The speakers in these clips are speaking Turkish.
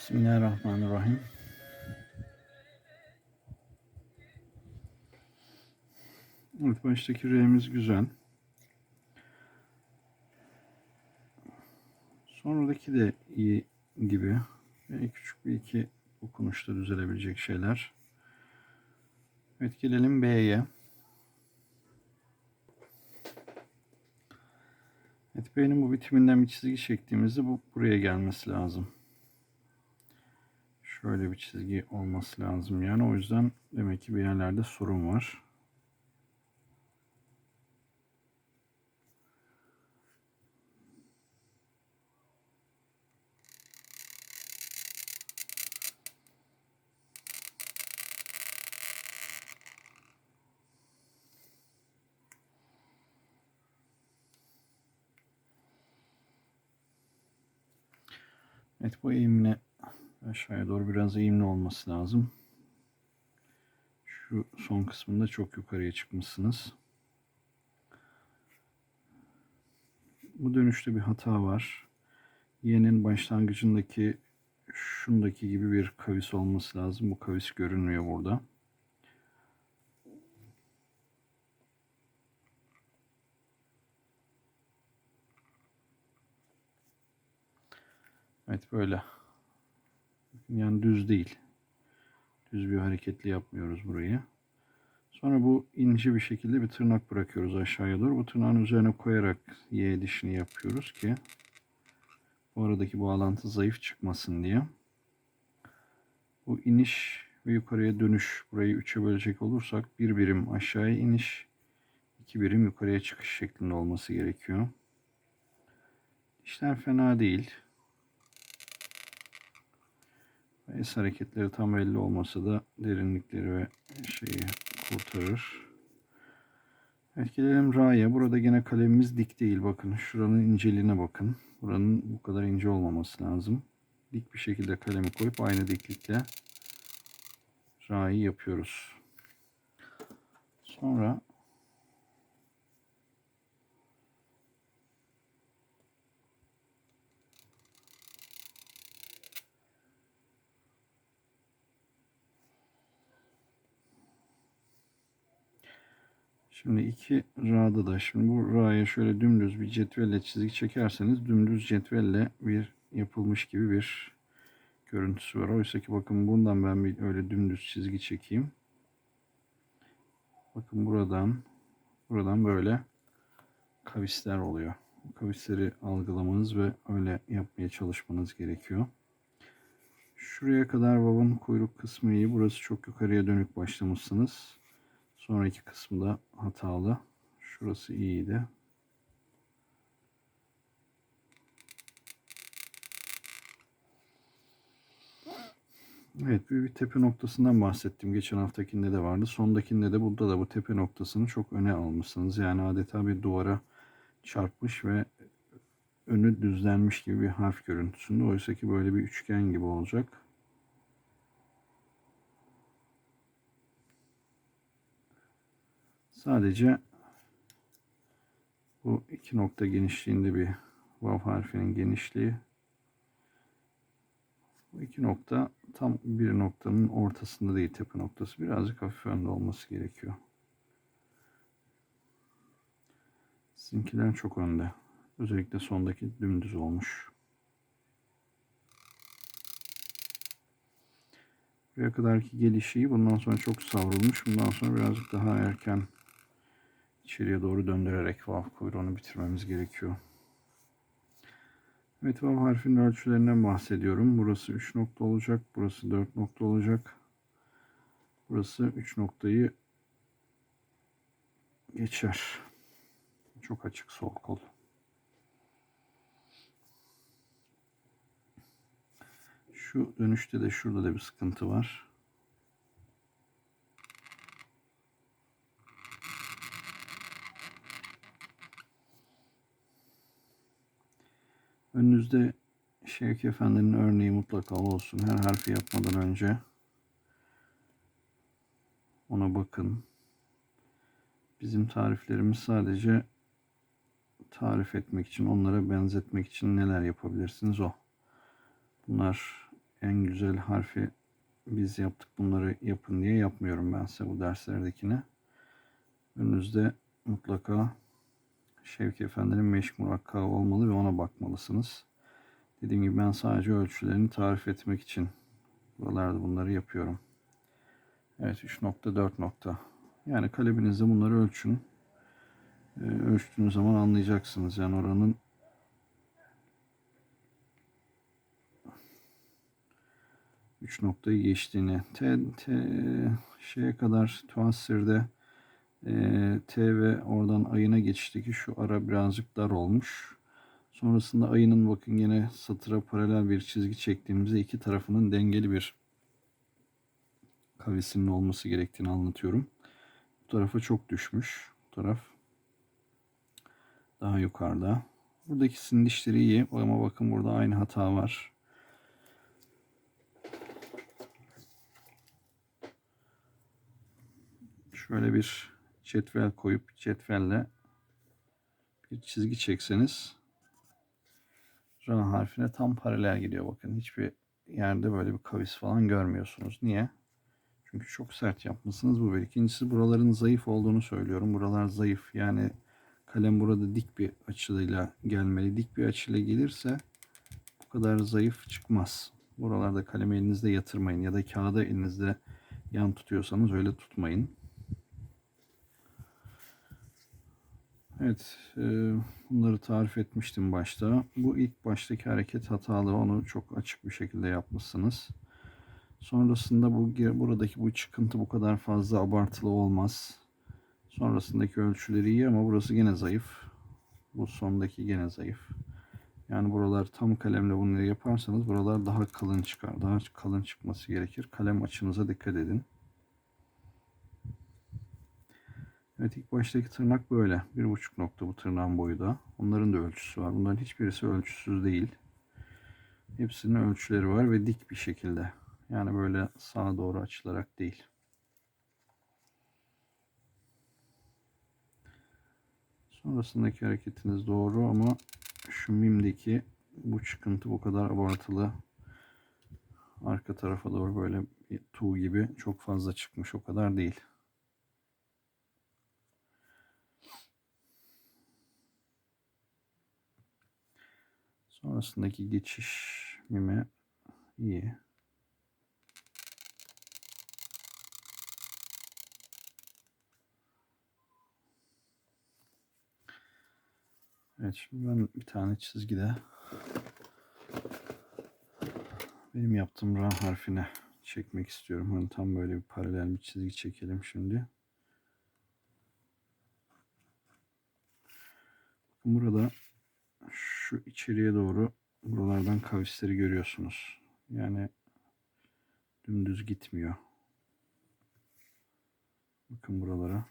Bismillahirrahmanirrahim. Evet baştaki R'miz güzel. Sonradaki de iyi gibi. Ve küçük bir iki okunuşta düzelebilecek şeyler. Evet gelelim B'ye. Evet B'nin bu bitiminden bir çizgi çektiğimizde bu buraya gelmesi lazım. Şöyle bir çizgi olması lazım yani o yüzden demek ki bir yerlerde sorun var. Evet bu eğimle aşağıya doğru biraz eğimli olması lazım. Şu son kısmında çok yukarıya çıkmışsınız. Bu dönüşte bir hata var. Y'nin başlangıcındaki şundaki gibi bir kavis olması lazım. Bu kavis görünmüyor burada. Evet böyle. Yani düz değil. Düz bir hareketli yapmıyoruz burayı. Sonra bu ince bir şekilde bir tırnak bırakıyoruz aşağıya doğru. Bu tırnağın üzerine koyarak Y dişini yapıyoruz ki bu aradaki bağlantı zayıf çıkmasın diye. Bu iniş ve yukarıya dönüş burayı üçe bölecek olursak bir birim aşağıya iniş, iki birim yukarıya çıkış şeklinde olması gerekiyor. İşler fena değil. Es hareketleri tam belli olmasa da derinlikleri ve şeyi kurtarır. Evet gelelim Ra'ya. Burada gene kalemimiz dik değil. Bakın şuranın inceliğine bakın. Buranın bu kadar ince olmaması lazım. Dik bir şekilde kalemi koyup aynı diklikle Ra'yı yapıyoruz. Sonra Şimdi iki ra'da da şimdi bu ra'ya şöyle dümdüz bir cetvelle çizgi çekerseniz dümdüz cetvelle bir yapılmış gibi bir görüntüsü var. Oysa ki bakın bundan ben bir öyle dümdüz çizgi çekeyim. Bakın buradan buradan böyle kavisler oluyor. Bu kavisleri algılamanız ve öyle yapmaya çalışmanız gerekiyor. Şuraya kadar babın kuyruk kısmı iyi. Burası çok yukarıya dönük başlamışsınız. Sonraki kısmı da hatalı. Şurası iyiydi. Evet bir, bir tepe noktasından bahsettim. Geçen haftakinde de vardı. Sondakinde de burada da bu tepe noktasını çok öne almışsınız. Yani adeta bir duvara çarpmış ve önü düzlenmiş gibi bir harf görüntüsünde. Oysa ki böyle bir üçgen gibi olacak. Sadece bu iki nokta genişliğinde bir vav harfinin genişliği. Bu iki nokta tam bir noktanın ortasında değil tepe noktası. Birazcık hafif önde olması gerekiyor. Sizinkiler çok önde. Özellikle sondaki dümdüz olmuş. Buraya kadarki gelişi bundan sonra çok savrulmuş. Bundan sonra birazcık daha erken içeriye doğru döndürerek vav kuyruğunu bitirmemiz gerekiyor. Evet vav harfinin ölçülerinden bahsediyorum. Burası 3 nokta olacak. Burası 4 nokta olacak. Burası 3 noktayı geçer. Çok açık sol kol. Şu dönüşte de şurada da bir sıkıntı var. Önünüzde Şevki Efendi'nin örneği mutlaka olsun. Her harfi yapmadan önce ona bakın. Bizim tariflerimiz sadece tarif etmek için, onlara benzetmek için neler yapabilirsiniz o. Bunlar en güzel harfi biz yaptık bunları yapın diye yapmıyorum ben size bu derslerdekine. Önünüzde mutlaka Şevki Efendi'nin meşk murakka olmalı ve ona bakmalısınız. Dediğim gibi ben sadece ölçülerini tarif etmek için buralarda bunları yapıyorum. Evet 3.4 nokta. Yani kaleminizde bunları ölçün. Ee, ölçtüğünüz zaman anlayacaksınız. Yani oranın üç noktayı geçtiğini. T, T şeye kadar tuassirde e, T ve oradan ayına geçişteki şu ara birazcık dar olmuş. Sonrasında ayının bakın yine satıra paralel bir çizgi çektiğimizde iki tarafının dengeli bir kavisinin olması gerektiğini anlatıyorum. Bu tarafa çok düşmüş. Bu taraf daha yukarıda. Buradaki dişleri iyi ama bakın burada aynı hata var. Şöyle bir cetvel koyup cetvelle bir çizgi çekseniz Ra harfine tam paralel gidiyor bakın. Hiçbir yerde böyle bir kavis falan görmüyorsunuz. Niye? Çünkü çok sert yapmışsınız bu bir. İkincisi buraların zayıf olduğunu söylüyorum. Buralar zayıf. Yani kalem burada dik bir açıyla gelmeli. Dik bir açıyla gelirse bu kadar zayıf çıkmaz. Buralarda kalemi elinizde yatırmayın ya da kağıda elinizde yan tutuyorsanız öyle tutmayın. Evet, e, bunları tarif etmiştim başta. Bu ilk baştaki hareket hatalı, onu çok açık bir şekilde yapmışsınız. Sonrasında bu buradaki bu çıkıntı bu kadar fazla abartılı olmaz. Sonrasındaki ölçüleri iyi ama burası gene zayıf. Bu sondaki gene zayıf. Yani buralar tam kalemle bunları yaparsanız buralar daha kalın çıkar. Daha kalın çıkması gerekir. Kalem açınıza dikkat edin. Evet ilk baştaki tırnak böyle. Bir buçuk nokta bu tırnağın boyu da. Onların da ölçüsü var. Bunların hiçbirisi ölçüsüz değil. Hepsinin ölçüleri var ve dik bir şekilde. Yani böyle sağa doğru açılarak değil. Sonrasındaki hareketiniz doğru ama şu mimdeki bu çıkıntı bu kadar abartılı. Arka tarafa doğru böyle tuğ gibi çok fazla çıkmış o kadar değil. Sonrasındaki geçiş mimi iyi. Evet şimdi ben bir tane çizgide benim yaptığım ra harfine çekmek istiyorum. Hani tam böyle bir paralel bir çizgi çekelim şimdi. Burada şu içeriye doğru buralardan kavisleri görüyorsunuz. Yani dümdüz gitmiyor. Bakın buralara.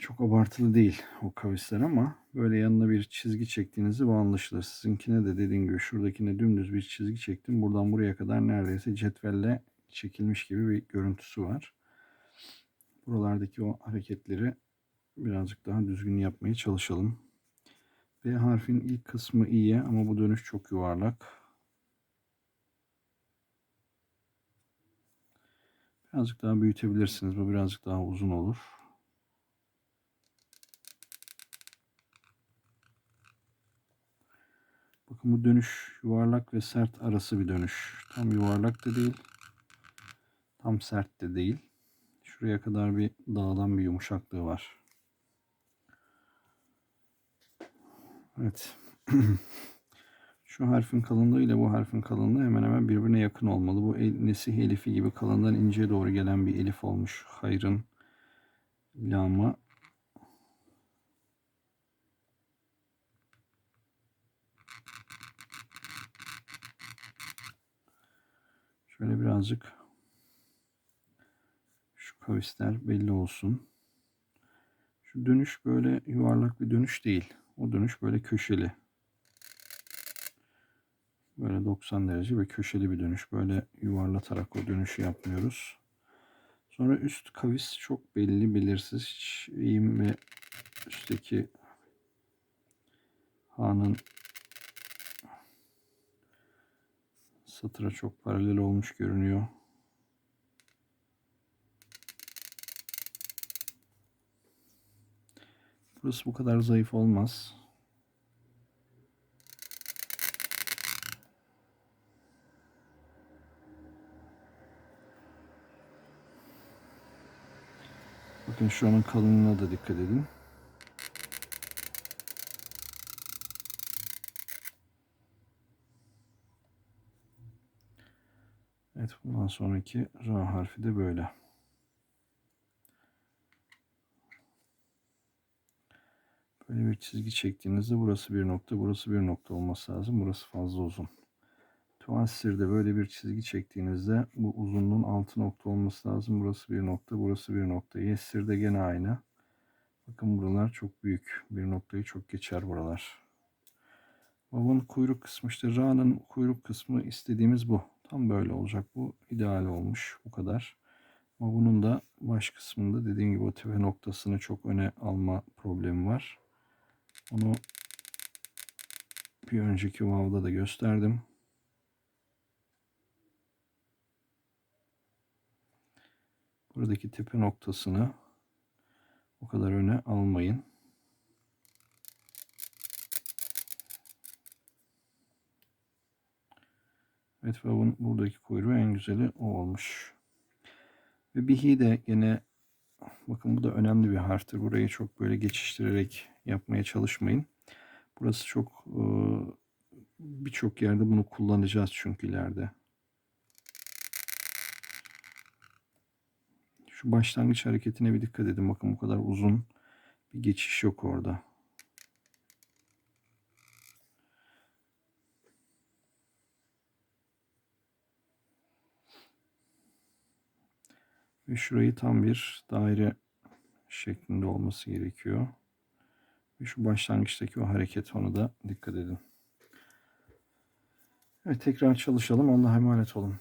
Çok abartılı değil o kavisler ama böyle yanına bir çizgi çektiğinizde bu anlaşılır. Sizinkine de dediğim gibi şuradakine dümdüz bir çizgi çektim. Buradan buraya kadar neredeyse cetvelle çekilmiş gibi bir görüntüsü var. Buralardaki o hareketleri birazcık daha düzgün yapmaya çalışalım. B harfin ilk kısmı iyi ama bu dönüş çok yuvarlak. Birazcık daha büyütebilirsiniz. Bu birazcık daha uzun olur. Bakın bu dönüş yuvarlak ve sert arası bir dönüş. Tam yuvarlak da değil. Tam sert de değil. Şuraya kadar bir dağılan bir yumuşaklığı var. Evet. Şu harfin kalınlığı ile bu harfin kalınlığı hemen hemen birbirine yakın olmalı. Bu el, nesih elifi gibi kalından inceye doğru gelen bir elif olmuş. Hayrın lamı Şöyle birazcık şu kavisler belli olsun. Şu dönüş böyle yuvarlak bir dönüş değil. O dönüş böyle köşeli. Böyle 90 derece ve köşeli bir dönüş. Böyle yuvarlatarak o dönüşü yapmıyoruz. Sonra üst kavis çok belli belirsiz. Hiç ve üstteki Ha'nın satıra çok paralel olmuş görünüyor. Burası bu kadar zayıf olmaz. Bakın şuranın kalınlığına da dikkat edin. Evet bundan sonraki Ra harfi de böyle. Böyle bir çizgi çektiğinizde burası bir nokta, burası bir nokta olması lazım. Burası fazla uzun. Tuansir'de böyle bir çizgi çektiğinizde bu uzunluğun 6 nokta olması lazım. Burası bir nokta, burası bir nokta. Yessir'de gene aynı. Bakın buralar çok büyük. Bir noktayı çok geçer buralar. Vav'ın kuyruk kısmı işte Ra'nın kuyruk kısmı istediğimiz bu. Tam böyle olacak bu. ideal olmuş. Bu kadar. Ama bunun da baş kısmında dediğim gibi o tepe noktasını çok öne alma problemi var. Onu bir önceki Vav'da da gösterdim. Buradaki tepe noktasını o kadar öne almayın. Evet Vav'ın buradaki kuyruğu en güzeli o olmuş. Ve bihi de gene bakın bu da önemli bir harftir. Burayı çok böyle geçiştirerek yapmaya çalışmayın. Burası çok e, birçok yerde bunu kullanacağız çünkü ileride. Şu başlangıç hareketine bir dikkat edin. Bakın bu kadar uzun bir geçiş yok orada. Ve şurayı tam bir daire şeklinde olması gerekiyor. Ve şu başlangıçtaki o hareket onu da dikkat edin. Evet tekrar çalışalım. Allah'a emanet olun.